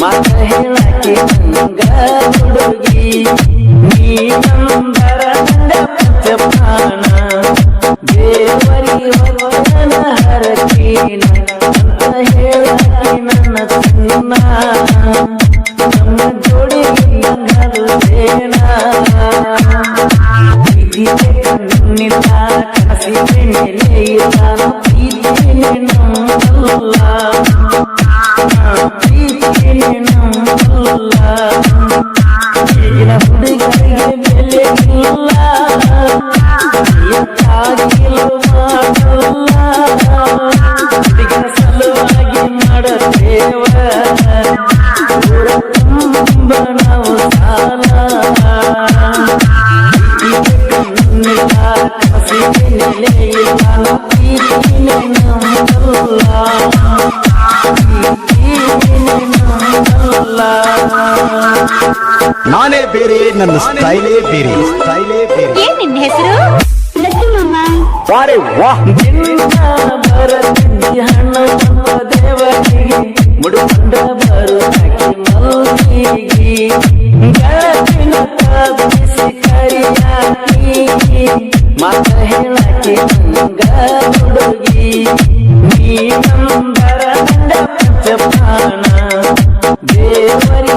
ಮಾತ ಹೇಳಕ್ಕೆ ನಂಗ ಹುಡುಗಿ ನೀ ನಂಬರ ಪ್ರಾಣ ದೇವರಿ ಹರಕೀನ. আর ফিরিয়ে না আল্লাহ। ಸ್ಟೈಲೇ ಬೇರೆ ಸ್ಟೈಲೇ ಬೇರೆ. ಏನ್ ನಿನ್ನ ಹೆಸರು? ವಾರೆ ವಾಹ್ ಮಾತ ಹೇಳಕ್ಕೆ ನಂಗ ಹುಡುಗಿ. ನೀ ನಂಬರ ನಂಡ ಪಂಚಪ್ರಾಣ ದೇವರಿ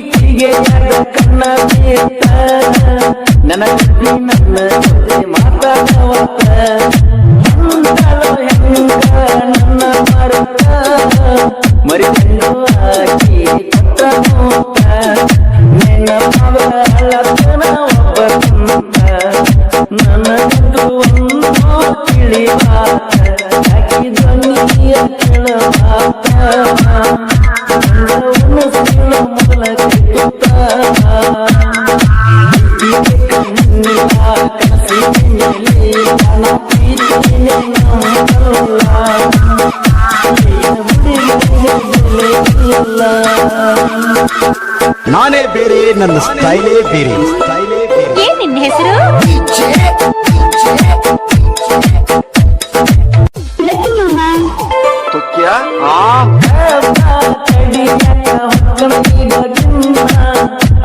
ನನ್ನ ಸ್ಟೈಲೇ ಬೇರೆ. ನಿನ್ನ ಹೆಸರು?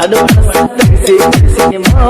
ಅದು ಸಿನಿಮಾ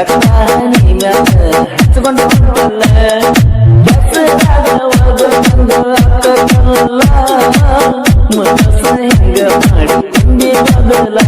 ಹಚ್ಕೊಂಡು ಹೆಂಗ ಮಾಡಿ ಬದಲ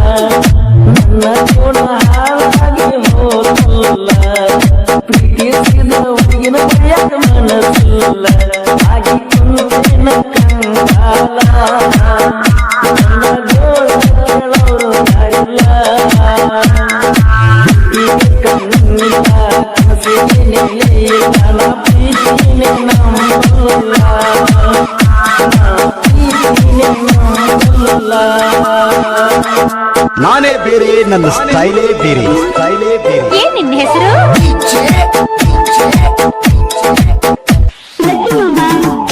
ಬೇರೆ ನನ್ನ ಸ್ಟೈಲೇ ಬೇರೆ ಸ್ಟೈಲೇ ಬೇರೆ. ಏನ್ ನಿನ್ನ ಹೆಸರು?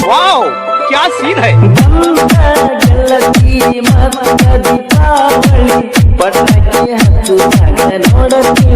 ವಾವ್ ಕ್ಯಾ ಸೀನ್ ಹೈ? ನೋಡತಿ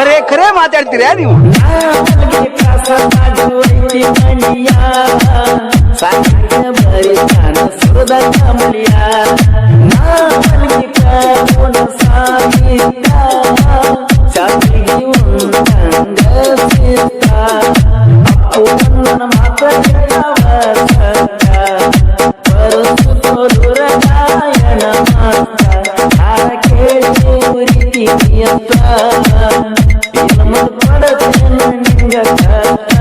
ಅರೆ ಖರೆ ಮಾತಾಡ್ತೀರಾ ನೀವು ಸಾಧ್ಯ ಬರಿ ಸುರದ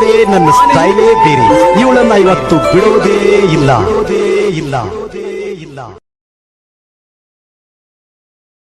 ಬೇರೆ ನನ್ನ ಸ್ಟೈಲೇ ಬೇರೆ. ಇವಳನ್ನ ಇವತ್ತು ಬಿಡೋದೇ ಇಲ್ಲ. ಇಲ್ಲ.